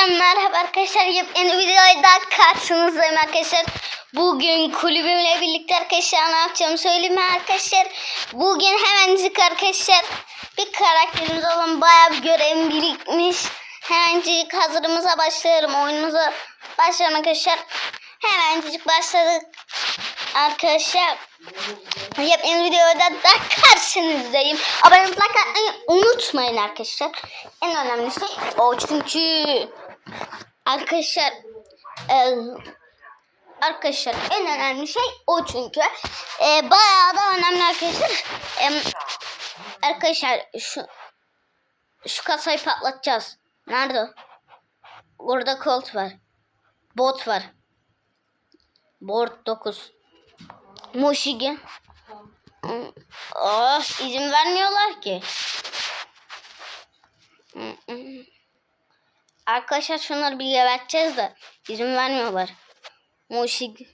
Hepinize merhaba arkadaşlar. Yepyeni videoyla karşınızdayım arkadaşlar. Bugün kulübümle birlikte arkadaşlar ne yapacağımı söyleyeyim arkadaşlar. Bugün hemencik arkadaşlar bir karakterimiz olan bayağı bir görevim birikmiş. Hemencik hazırımıza başlayalım. Oyunumuza başlayalım arkadaşlar. Hemencik başladık arkadaşlar. Yepyeni videoda da karşınızdayım. Abone olmayı unutmayın arkadaşlar. En önemli şey o çünkü arkadaşlar e, arkadaşlar en önemli şey o çünkü e, bayağı da önemli arkadaşlar. E, arkadaşlar şu şu kasayı patlatacağız. Nerede? o? Orada Colt var. Bot var. Board 9. Moshigi. Oh, izin vermiyorlar ki. Arkadaşlar şunları bir geberteceğiz de izin vermiyorlar. Moshigi.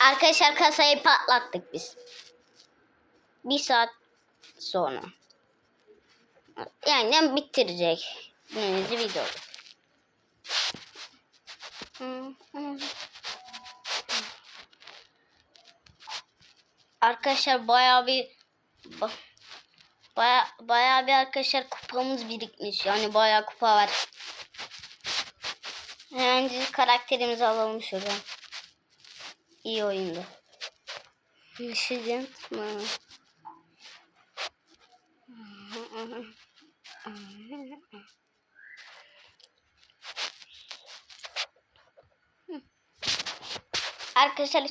Arkadaşlar kasayı patlattık biz. Bir saat sonra. Yani bitirecek. Günümüzü video. Arkadaşlar bayağı bir ba- bayağı, bir arkadaşlar kupamız birikmiş. Yani bayağı kupa var. Hemen karakterimizi alalım şuradan. İyi oyundu. Michigan Arkadaşlar